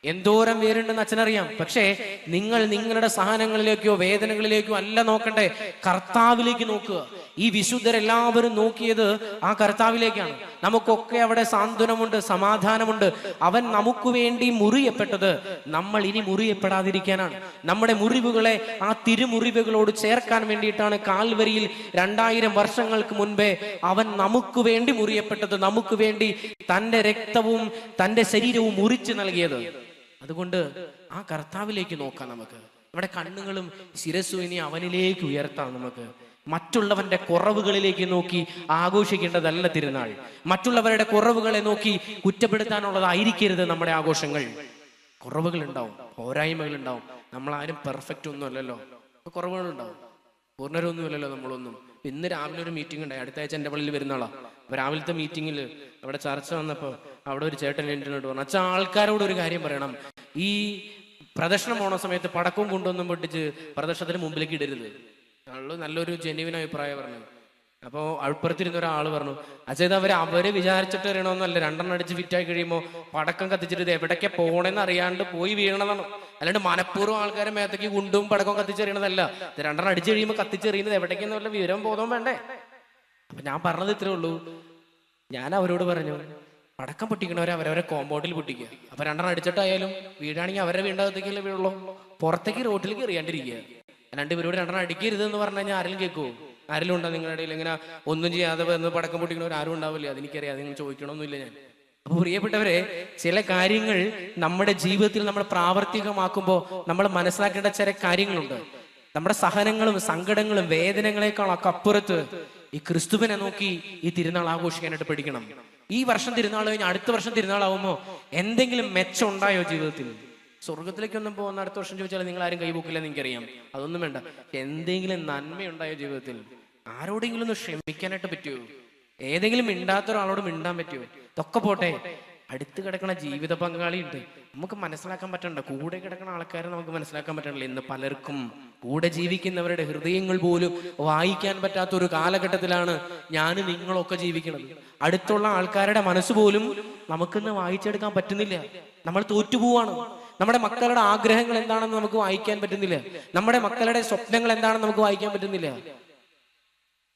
എന്തോരം പേരുണ്ടെന്ന് അച്ഛനറിയാം. പക്ഷേ നിങ്ങൾ നിങ്ങളുടെ സഹനങ്ങളിലേക്കോ വേദനകളിലേക്കോ അല്ല നോക്കണ്ടേ. കർത്താവിലേക്ക് നോക്കുക. ഈ വിശുദ്ധരെല്ലാവരും നോക്കിയത് ആ കർത്താവിലേക്കാണ്. നമുക്കൊക്കെ അവിടെ സാന്ത്വനമുണ്ട് സമാധാനമുണ്ട്. അവൻ നമുക്ക് വേണ്ടി മുറിയപ്പെട്ടത് നമ്മൾ ഇനി മുറിയപ്പെടാതിരിക്കാനാണ്. നമ്മുടെ മുറിവുകളെ ആ തിരുമുറിവുകളോട് ചേർക്കാൻ വേണ്ടിയിട്ടാണ് കാൽവരിയിൽ രണ്ടായിരം വർഷങ്ങൾക്ക് മുൻപേ അവൻ നമുക്ക് വേണ്ടി മുറിയപ്പെട്ടത് നമുക്ക് വേണ്ടി തന്റെ രക്തവും തന്റെ ശരീരവും മുറിച്ചു നൽകിയത്. അതുകൊണ്ട് ആ കർത്താവിലേക്ക് നോക്കാം നമുക്ക്. നമ്മുടെ കണ്ണുകളും ശിരസ്സും ഇനി അവനിലേക്ക് ഉയർത്താം നമുക്ക്. മറ്റുള്ളവന്റെ കുറവുകളിലേക്ക് നോക്കി ആഘോഷിക്കേണ്ടതല്ല തിരുനാൾ. മറ്റുള്ളവരുടെ കുറവുകളെ നോക്കി കുറ്റപ്പെടുത്താനുള്ളതായിരിക്കരുത് നമ്മുടെ ആഘോഷങ്ങൾ. കുറവുകൾ ഉണ്ടാവും പോരായ്മകൾ ഉണ്ടാവും നമ്മളാരും പെർഫെക്റ്റ് ഒന്നും അല്ലല്ലോ കുറവുകൾ ഉണ്ടാവും പൂർണരൊന്നുമില്ലല്ലോ നമ്മളൊന്നും. ഇന്ന് രാവിലെ ഒരു മീറ്റിംഗ് ഉണ്ടായി. അടുത്ത ആഴ്ച എന്റെ പള്ളിയിൽ വരുന്നാളാ അപ്പൊ രാവിലത്തെ മീറ്റിംഗിൽ അവിടെ ചർച്ച വന്നപ്പോൾ അവിടെ ഒരു ചേട്ടൻ എന്നോട് പറഞ്ഞു അച്ഛാ ആൾക്കാരോട് ഒരു കാര്യം പറയണം. ഈ പ്രദർശനം പോണ സമയത്ത് പടക്കവും കൊണ്ടൊന്നും പൊട്ടിച്ച് പ്രദർശനത്തിന് മുമ്പിലേക്ക് ഇടരുത്. ആൾ നല്ലൊരു ജെന്യുവിൻ അഭിപ്രായം പറഞ്ഞത് അപ്പോൾ അഴുപ്പുറത്തിരുന്ന ഒരാൾ പറഞ്ഞു അച്ഛത് അവർ അവർ വിചാരിച്ചിട്ട് വരണമെന്നല്ല രണ്ടെണ്ണം അടിച്ച് ഫിറ്റായി കഴിയുമ്പോൾ പടക്കം കത്തിച്ചിട്ട് ഇത് എവിടേക്ക് പോകണമെന്ന് അറിയാണ്ട് പോയി വീഴണതാണ് അല്ലാണ്ട് മനഃപൂർവം ആൾക്കാരെ മേത്തേക്ക് കുണ്ടും പടക്കം കത്തിച്ചെറിയണതല്ല. ഇത് രണ്ടെണ്ണം അടിച്ച് കഴിയുമ്പോൾ കത്തിച്ചെറിയുന്നത് എവിടേക്കെന്ന് വല്ല വിവരം ബോധം വേണ്ടേ? അപ്പൊ ഞാൻ പറഞ്ഞത് ഇത്രേ ഉള്ളൂ. ഞാൻ അവരോട് പറഞ്ഞു പടക്കം പൊട്ടിക്കണവരെ അവരവരെ കോമ്പൗണ്ടിൽ പൊട്ടിക്കുക. അപ്പൊ രണ്ടെണ്ണം അടിച്ചിട്ടായാലും വീടാണെങ്കിൽ അവരുടെ വീണ്ടാകത്തേക്കല്ലേ വീടുള്ളൂ പുറത്തേക്ക് റോട്ടിലേക്ക് എറിയാണ്ടിരിക്കുക. ഇവരോട് രണ്ടെണ്ണം അടിക്കരുത് എന്ന് പറഞ്ഞു കഴിഞ്ഞാൽ ആരെങ്കിലും കേൾക്കുമോ ആരെങ്കിലും ഉണ്ടോ നിങ്ങളുടെ ഇടയിൽ? ഇങ്ങനെ ഒന്നും ചെയ്യാതെ വന്ന് പടക്കം പൊട്ടിക്കണവർ ആരും ഉണ്ടാവില്ല? അതെനിക്കറിയാം. നിങ്ങൾ ചോദിക്കണമെന്നില്ല ഞാൻ. അപ്പൊ പ്രിയപ്പെട്ടവരെ ചില കാര്യങ്ങൾ നമ്മുടെ ജീവിതത്തിൽ നമ്മൾ പ്രാവർത്തികമാക്കുമ്പോൾ നമ്മൾ മനസ്സിലാക്കേണ്ട ചില കാര്യങ്ങളുണ്ട്. നമ്മുടെ സഹനങ്ങളും സങ്കടങ്ങളും വേദനകളെക്കാളൊക്കെ അപ്പുറത്ത് ഈ ക്രിസ്തുവിനെ നോക്കി ഈ തിരുനാൾ ആഘോഷിക്കാനായിട്ട് പഠിക്കണം ഈ വർഷം തിരുനാൾ കഴിഞ്ഞ് അടുത്ത വർഷം തിരുനാളാവുമ്പോൾ എന്തെങ്കിലും മെച്ചമുണ്ടായോ ജീവിതത്തിൽ? സ്വർഗത്തിലേക്കൊന്നും പോകുന്ന അടുത്ത വർഷം ചോദിച്ചാൽ നിങ്ങൾ ആരും കൈബുക്കില്ല നിങ്ങൾക്ക് അറിയാം അതൊന്നും വേണ്ട. എന്തെങ്കിലും നന്മയുണ്ടായോ ജീവിതത്തിൽ? ആരോടെങ്കിലും ഒന്ന് ക്ഷമിക്കാനായിട്ട് പറ്റുമോ ഏതെങ്കിലും മിണ്ടാത്ത ഒരാളോട് മിണ്ടാൻ പറ്റുമോ ഇതൊക്കെ പോട്ടെ. അടുത്ത് കിടക്കണ ജീവിത പങ്കാളി ഉണ്ട് നമുക്ക് മനസ്സിലാക്കാൻ പറ്റണ്ട. കൂടെ കിടക്കുന്ന ആൾക്കാരെ നമുക്ക് മനസ്സിലാക്കാൻ പറ്റണില്ല. ഇന്ന് പലർക്കും കൂടെ ജീവിക്കുന്നവരുടെ ഹൃദയങ്ങൾ പോലും വായിക്കാൻ പറ്റാത്ത ഒരു കാലഘട്ടത്തിലാണ് ഞാൻ നിങ്ങളൊക്കെ ജീവിക്കുന്നത്. അടുത്തുള്ള ആൾക്കാരുടെ മനസ്സ് പോലും നമുക്കിന്ന് വായിച്ചെടുക്കാൻ പറ്റുന്നില്ല. നമ്മൾ തോറ്റുപോവാണ്. നമ്മുടെ മക്കളുടെ ആഗ്രഹങ്ങൾ എന്താണെന്ന് നമുക്ക് വായിക്കാൻ പറ്റുന്നില്ല. നമ്മുടെ മക്കളുടെ സ്വപ്നങ്ങൾ എന്താണെന്ന് നമുക്ക് വായിക്കാൻ പറ്റുന്നില്ല.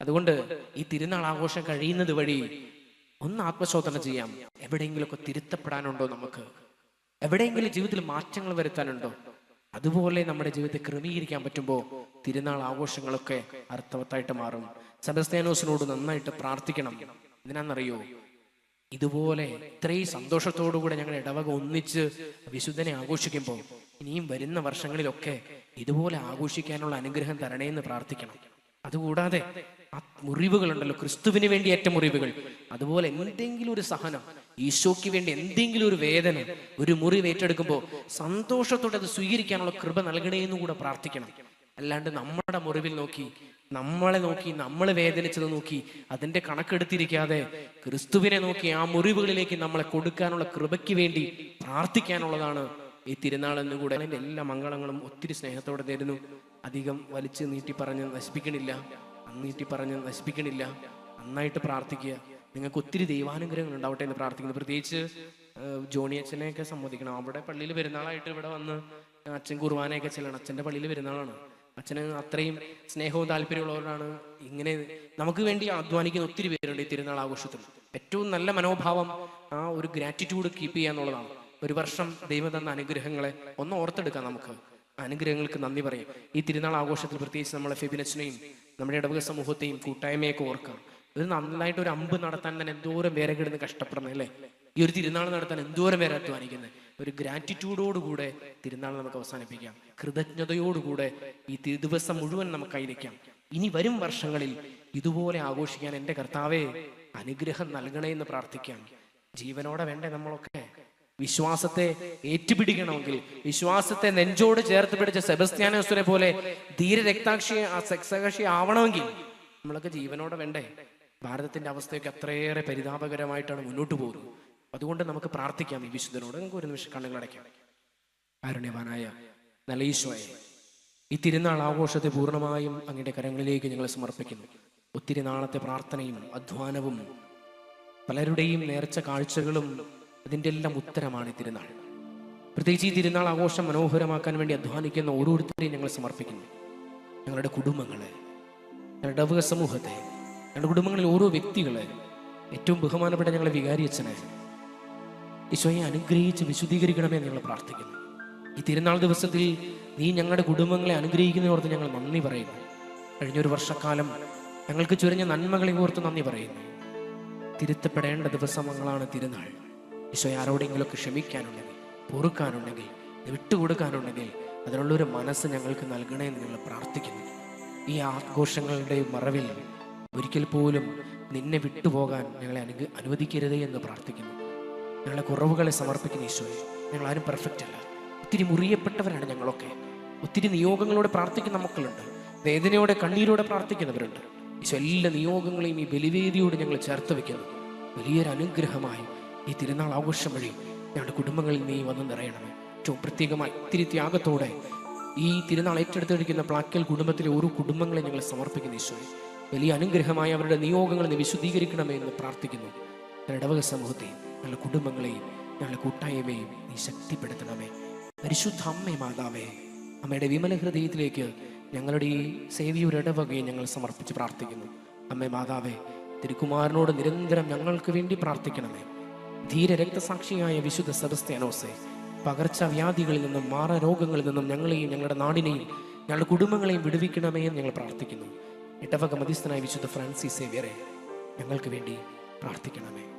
അതുകൊണ്ട് ഈ തിരുനാൾ ആഘോഷം കഴിയുന്നത് വഴി ഒന്ന് ആത്മശോധന ചെയ്യാം. എവിടെയെങ്കിലുമൊക്കെ തിരുത്തപ്പെടാനുണ്ടോ നമുക്ക്? എവിടെയെങ്കിലും ജീവിതത്തിൽ മാറ്റങ്ങൾ വരുത്താനുണ്ടോ? അതുപോലെ നമ്മുടെ ജീവിതത്തെ ക്രമീകരിക്കാൻ പറ്റുമ്പോൾ തിരുനാൾ ആഘോഷങ്ങളൊക്കെ അർത്ഥവത്തായിട്ട് മാറും. സെബസ്ത്യാനോസിനോട് നന്നായിട്ട് പ്രാർത്ഥിക്കണം. എന്തിനാണെന്നറിയോ ഇതുപോലെ ഇത്രയും സന്തോഷത്തോടുകൂടെ ഞങ്ങൾ ഇടവക ഒന്നിച്ച് വിശുദ്ധനെ ആഘോഷിക്കുമ്പോൾ ഇനിയും വരുന്ന വർഷങ്ങളിലൊക്കെ ഇതുപോലെ ആഘോഷിക്കാനുള്ള അനുഗ്രഹം തരണേ എന്ന് പ്രാർത്ഥിക്കണം. അതുകൂടാതെ ആ മുറിവുകളുണ്ടല്ലോ ക്രിസ്തുവിന് വേണ്ടി ഏറ്റ മുറിവുകൾ. അതുപോലെ എന്തെങ്കിലും ഒരു സഹനം ഈശോയ്ക്ക് വേണ്ടി എന്തെങ്കിലും ഒരു വേദന ഒരു മുറിവ് ഏറ്റെടുക്കുമ്പോൾ സന്തോഷത്തോടെ അത് സ്വീകരിക്കാനുള്ള കൃപ നൽകണേന്നും കൂടെ പ്രാർത്ഥിക്കണം. അല്ലാണ്ട് നമ്മുടെ മുറിവിൽ നോക്കി നമ്മളെ നോക്കി നമ്മൾ വേദനിച്ചത് നോക്കി അതിന്റെ കണക്കെടുത്തിരിക്കാതെ ക്രിസ്തുവിനെ നോക്കി ആ മുറിവുകളിലേക്ക് നമ്മളെ കൊടുക്കാനുള്ള കൃപയ്ക്ക് വേണ്ടി പ്രാർത്ഥിക്കാനുള്ളതാണ് ഈ തിരുനാൾ എന്നുകൂടെ അതിന്റെ എല്ലാ മംഗളങ്ങളും ഒത്തിരി സ്നേഹത്തോടെ തരുന്നു അധികം വലിച്ചു നീട്ടി പറഞ്ഞ് നശിപ്പിക്കണില്ല. അന്നീട്ടി പറഞ്ഞ് നശിപ്പിക്കണില്ല. നന്നായിട്ട് പ്രാർത്ഥിക്കുക. നിങ്ങൾക്ക് ഒത്തിരി ദൈവാനുഗ്രഹങ്ങൾ ഉണ്ടാവട്ടെ എന്ന് പ്രാർത്ഥിക്കുന്നു. പ്രത്യേകിച്ച് ജോണി അച്ഛനെയൊക്കെ സമ്മതിക്കണം. അവിടെ പള്ളിയിൽ പെരുന്നാളായിട്ട് ഇവിടെ വന്ന് അച്ഛൻ കുർബാനയൊക്കെ ചെല്ലണം. അച്ഛന്റെ പള്ളിയിൽ പെരുന്നാളാണ്. അച്ഛന് അത്രയും സ്നേഹവും താല്പര്യമുള്ളവരാണ് ഇങ്ങനെ നമുക്ക് വേണ്ടി അധ്വാനിക്കുന്ന ഒത്തിരി പേരുണ്ട് ഈ തിരുനാൾ ആഘോഷത്തിൽ. ഏറ്റവും നല്ല മനോഭാവം ആ ഒരു ഗ്രാറ്റിറ്റ്യൂഡ് കീപ്പ് ചെയ്യുക എന്നുള്ളതാണ്. ഒരു വർഷം ദൈവം തന്ന അനുഗ്രഹങ്ങളെ ഒന്ന് ഓർത്തെടുക്കാം നമുക്ക്. അനുഗ്രഹങ്ങൾക്ക് നന്ദി പറയും. ഈ തിരുനാൾ ആഘോഷത്തിൽ പ്രത്യേകിച്ച് നമ്മളെ ഫെബിനച്ചിനെയും നമ്മുടെ ഇടവക സമൂഹത്തെയും കൂട്ടായ്മയൊക്കെ ഓർക്കാം ഒരു നന്നായിട്ട് ഒരു അമ്പ് നടത്താൻ തന്നെ എന്തോരം പേരെ കിടന്ന് കഷ്ടപ്പെടണം അല്ലേ? ഈ ഒരു തിരുനാൾ നടത്താൻ എന്തോരം പേരെ അധ്വാനിക്കുന്നത് ഒരു ഗ്രാറ്റിറ്റ്യൂഡോടുകൂടെ തിരുനാൾ നമുക്ക് അവസാനിപ്പിക്കാം. കൃതജ്ഞതയോടുകൂടെ ഈ ദിവസം മുഴുവൻ നമുക്ക് ആയിരിക്കാം ഇനി വരും വർഷങ്ങളിൽ ഇതുപോലെ ആഘോഷിക്കാൻ എന്റെ കർത്താവെ അനുഗ്രഹം നൽകണേ എന്ന് പ്രാർത്ഥിക്കാം. ജീവനോടെ വേണ്ടേ നമ്മളൊക്കെ? വിശ്വാസത്തെ ഏറ്റുപിടിക്കണമെങ്കിൽ വിശ്വാസത്തെ നെഞ്ചോട് ചേർത്ത് പിടിച്ച സെബസ്ത്യാനോസിനെ പോലെ ധീര രക്താക്ഷി സെക്സകക്ഷി ആവണമെങ്കിൽ നമ്മളൊക്കെ ജീവനോടെ വേണ്ടേ? ഭാരതത്തിന്റെ അവസ്ഥയൊക്കെ അത്രയേറെ പരിതാപകരമായിട്ടാണ് മുന്നോട്ട് പോകുന്നത്. അതുകൊണ്ട് നമുക്ക് പ്രാർത്ഥിക്കാം ഈ വിശുദ്ധനോട്. നമുക്ക് ഒരു നിമിഷം കണ്ണുകൾ കണ്ണുകളടയ്ക്കാം കാരുണ്യവാനായ നല്ല ഈശോയെ ഈ തിരുനാൾ ആഘോഷത്തെ പൂർണമായും അങ്ങയുടെ കരങ്ങളിലേക്ക് ഞങ്ങൾ സമർപ്പിക്കുന്നു. ഒത്തിരി നാളത്തെ പ്രാർത്ഥനയും അധ്വാനവും പലരുടെയും നേർച്ച കാഴ്ചകളും അതിന്റെ എല്ലാം ഉത്തരമാണ് ഈ തിരുനാൾ. പ്രത്യേകിച്ച് ഈ തിരുനാൾ ആഘോഷം മനോഹരമാക്കാൻ വേണ്ടി അധ്വാനിക്കുന്ന ഓരോരുത്തരെയും ഞങ്ങൾ സമർപ്പിക്കുന്നു. ഞങ്ങളുടെ കുടുംബങ്ങളെ ഞങ്ങളുടെ ഇടവക സമൂഹത്തെ ഞങ്ങളുടെ കുടുംബങ്ങളിൽ ഓരോ വ്യക്തികളെ ഏറ്റവും ബഹുമാനപ്പെട്ട ഞങ്ങളെ വികാരിയച്ഛനെ ഈശോയെ അനുഗ്രഹിച്ച് വിശുദ്ധീകരിക്കണമേ ഞങ്ങൾ പ്രാർത്ഥിക്കുന്നു. ഈ തിരുനാൾ ദിവസത്തിൽ നീ ഞങ്ങളുടെ കുടുംബങ്ങളെ അനുഗ്രഹിക്കുന്നതോർത്ത് ഞങ്ങൾ നന്ദി പറയുന്നു. കഴിഞ്ഞൊരു വർഷക്കാലം ഞങ്ങൾക്ക് ചുരിഞ്ഞ നന്മകളെ ഓർത്ത് നന്ദി പറയുന്നു. തിരുത്തപ്പെടേണ്ട ദിവസങ്ങളാണ് തിരുനാൾ. ഈശോയെ ആരോടെങ്കിലുമൊക്കെ ക്ഷമിക്കാനുണ്ടെങ്കിൽ പൊറുക്കാനുണ്ടെങ്കിൽ വിട്ടുകൊടുക്കാനുണ്ടെങ്കിൽ അതിനുള്ളൊരു മനസ്സ് ഞങ്ങൾക്ക് നൽകണേ എന്ന് ഞങ്ങൾ പ്രാർത്ഥിക്കുന്നു. ഈ ആഘോഷങ്ങളുടെ മറവിൽ ഒരിക്കൽ പോലും നിന്നെ വിട്ടുപോകാൻ ഞങ്ങളെ അനു അനുവദിക്കരുതേ എന്ന് പ്രാർത്ഥിക്കുന്നു. ഞങ്ങളെ കുറവുകളെ സമർപ്പിക്കുന്ന ഈശോയെ. ഞങ്ങൾ ആരും പെർഫെക്റ്റ് അല്ല. ഒത്തിരി മുറിയപ്പെട്ടവരാണ് ഞങ്ങളൊക്കെ. ഒത്തിരി നിയോഗങ്ങളോടെ പ്രാർത്ഥിക്കുന്ന മക്കളുണ്ട്. വേദനയോടെ കണ്ണീരോടെ പ്രാർത്ഥിക്കുന്നവരുണ്ട്. ഈശോ എല്ലാ നിയോഗങ്ങളെയും ഈ ബലിവേദിയോട് ഞങ്ങൾ ചേർത്ത് വെക്കുന്നു. വലിയൊരു അനുഗ്രഹമായി ഈ തിരുനാൾ ആഘോഷം വഴി ഞങ്ങളുടെ കുടുംബങ്ങളിൽ നീ വന്ന് നിറയണമേ. ഏറ്റവും പ്രത്യേകമായി ഒത്തിരി ത്യാഗത്തോടെ ഈ തിരുനാൾ ഏറ്റെടുത്തിരിക്കുന്ന പ്ലാക്കൽ കുടുംബത്തിലെ ഓരോ കുടുംബങ്ങളെ ഞങ്ങൾ സമർപ്പിക്കുന്ന ഈശോയെ. വലിയ അനുഗ്രഹമായി അവരുടെ നിയോഗങ്ങളെ വിശുദ്ധീകരിക്കണമേ എന്ന് പ്രാർത്ഥിക്കുന്നു. ഞങ്ങളുടെ ഇടവക സമൂഹത്തെയും ഞങ്ങളുടെ കുടുംബങ്ങളെയും ഞങ്ങളുടെ കൂട്ടായ്മയും നീ ശക്തിപ്പെടുത്തണമേ. പരിശുദ്ധ അമ്മേ മാതാവേ അമ്മയുടെ വിമല ഹൃദയത്തിലേക്ക് ഞങ്ങളുടെ ഈ സേവിയുടെ ഞങ്ങൾ സമർപ്പിച്ച് പ്രാർത്ഥിക്കുന്നു. അമ്മേ മാതാവേ തിരുക്കുമാരനോട് നിരന്തരം ഞങ്ങൾക്ക് വേണ്ടി പ്രാർത്ഥിക്കണമേ. ധീര രക്തസാക്ഷിയായ വിശുദ്ധ സെബസ്ത്യാനോസെ പകർച്ചവ്യാധികളിൽ നിന്നും മാറരോഗങ്ങളിൽ നിന്നും ഞങ്ങളെയും ഞങ്ങളുടെ നാടിനെയും ഞങ്ങളുടെ കുടുംബങ്ങളെയും വിടുവിക്കണമേ എന്ന് ഞങ്ങൾ പ്രാർത്ഥിക്കുന്നു. ഇടവക മധ്യസ്ഥനായ വിശുദ്ധ ഫ്രാൻസിസ് സേവ്യറെ ഞങ്ങൾക്ക് വേണ്ടി പ്രാർത്ഥിക്കണമേ.